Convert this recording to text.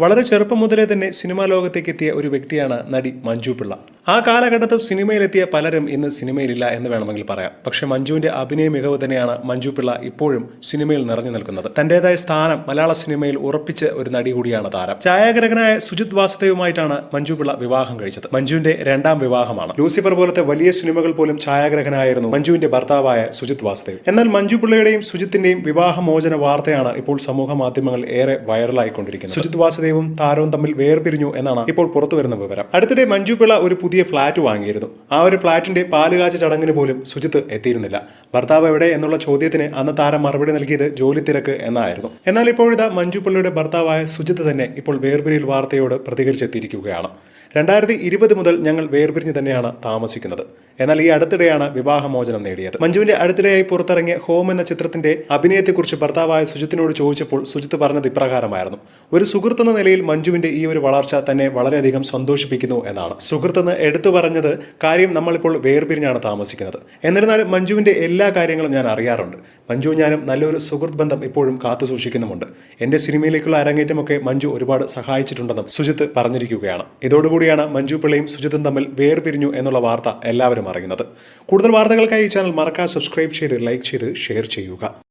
വളരെ ചെറുപ്പം മുതലേ തന്നെ സിനിമാ ലോകത്തേക്ക് എത്തിയ ഒരു വ്യക്തിയാണ് നടി മഞ്ജു പിള്ള. ആ കാലഘട്ടത്തിൽ സിനിമയിലെത്തിയ പലരും ഇന്ന് സിനിമയിലില്ല എന്ന് വേണമെങ്കിൽ പറയാം. പക്ഷെ മഞ്ജുവിന്റെ അഭിനയ മികവ് തന്നെയാണ് മഞ്ജു പിള്ള ഇപ്പോഴും സിനിമയിൽ നിറഞ്ഞു നിൽക്കുന്നത്. തന്റേതായ സ്ഥാനം മലയാള സിനിമയിൽ ഉറപ്പിച്ച ഒരു നടി കൂടിയാണ് താരം. ഛായാഗ്രഹനായ സുജിത് വാസുദേവുമായിട്ടാണ് മഞ്ജു പിള്ള വിവാഹം കഴിച്ചത്. മഞ്ജുവിന്റെ രണ്ടാം വിവാഹമാണ്. ലൂസിഫർ പോലത്തെ വലിയ സിനിമകൾ പോലും ഛായാഗ്രഹനായിരുന്നു മഞ്ജുവിന്റെ ഭർത്താവായ സുജിത് വാസുദേവ്. എന്നാൽ മഞ്ജു പിള്ളയുടെയും സുജിത്തിന്റെയും വിവാഹമോചന വാർത്തയാണ് ഇപ്പോൾ സമൂഹ മാധ്യമങ്ങൾ ഏറെ വൈറലായിക്കൊണ്ടിരിക്കുന്നത്. സുജിത് വാസുദേവും താരവും തമ്മിൽ വേർപിരിഞ്ഞു എന്നാണ് ഇപ്പോൾ പുറത്തു വരുന്ന വിവരം. അടുത്തിടെ മഞ്ജു പിള്ള ഒരു പുതിയ ഫ്ളാറ്റ് വാങ്ങിയിരുന്നു. ആ ഒരു ഫ്ളാറ്റിന്റെ പാലുകാച്ച ചടങ്ങിന് പോലും സുജിത്ത് എത്തിയിരുന്നില്ല. ഭർത്താവ് എവിടെ എന്നുള്ള ചോദ്യത്തിന് അന്ന് താരം മറുപടി നൽകിയത് ജോലി തിരക്ക് എന്നായിരുന്നു. എന്നാൽ ഇപ്പോഴിതാ മഞ്ജു പിള്ളയുടെ ഭർത്താവായ സുജിത്ത് തന്നെ ഇപ്പോൾ വേർപിരിയിൽ വാർത്തയോട് പ്രതികരിച്ചെത്തിയിരിക്കുകയാണ്. രണ്ടായിരത്തി ഇരുപത് മുതൽ ഞങ്ങൾ വേർപിരിഞ്ഞ് തന്നെയാണ് താമസിക്കുന്നത്. എന്നാൽ ഈ അടുത്തിടെയാണ് വിവാഹമോചനം നേടിയത്. മഞ്ജുവിന്റെ അടുത്തിടെയായി പുറത്തിറങ്ങിയ ഹോം എന്ന ചിത്രത്തിന്റെ അഭിനയത്തെക്കുറിച്ച് ഭർത്താവായ സുജിത്തിനോട് ചോദിച്ചപ്പോൾ സുജിത്ത് പറഞ്ഞത് ഇപ്രകാരമായിരുന്നു. ഒരു സുഹൃത്തെന്ന നിലയിൽ മഞ്ജുവിന്റെ ഈ ഒരു വളർച്ച തന്നെ വളരെയധികം സന്തോഷിപ്പിക്കുന്നു എന്നാണ്. സുഹൃത്തെന്ന് എടുത്തു പറഞ്ഞത് കാര്യം നമ്മളിപ്പോൾ വേർപിരിഞ്ഞാണ് താമസിക്കുന്നത്. എന്നിരുന്നാലും മഞ്ജുവിന്റെ എല്ലാ കാര്യങ്ങളും ഞാൻ അറിയാറുണ്ട്. മഞ്ജു ഞാനും നല്ലൊരു സുഹൃത്ത് ബന്ധം ഇപ്പോഴും കാത്തു സൂക്ഷിക്കുന്നുമുണ്ട്. എന്റെ സിനിമയിലേക്കുള്ള അരങ്ങേറ്റമൊക്കെ മഞ്ജു ഒരുപാട് സഹായിച്ചിട്ടുണ്ടെന്നും സുജിത്ത് പറഞ്ഞിരിക്കുകയാണ്. ഇതോടുകൂടിയാണ് മഞ്ജു പിള്ളയും സുജിത്തും തമ്മിൽ വേർപിരിഞ്ഞു എന്നുള്ള വാർത്ത എല്ലാവരും അറിയുന്നത്. കൂടുതൽ വാർത്തകൾക്കായി ഈ ചാനൽ മറക്കാതെ സബ്സ്ക്രൈബ് ചെയ്ത് ലൈക്ക് ചെയ്ത് ഷെയർ ചെയ്യുക.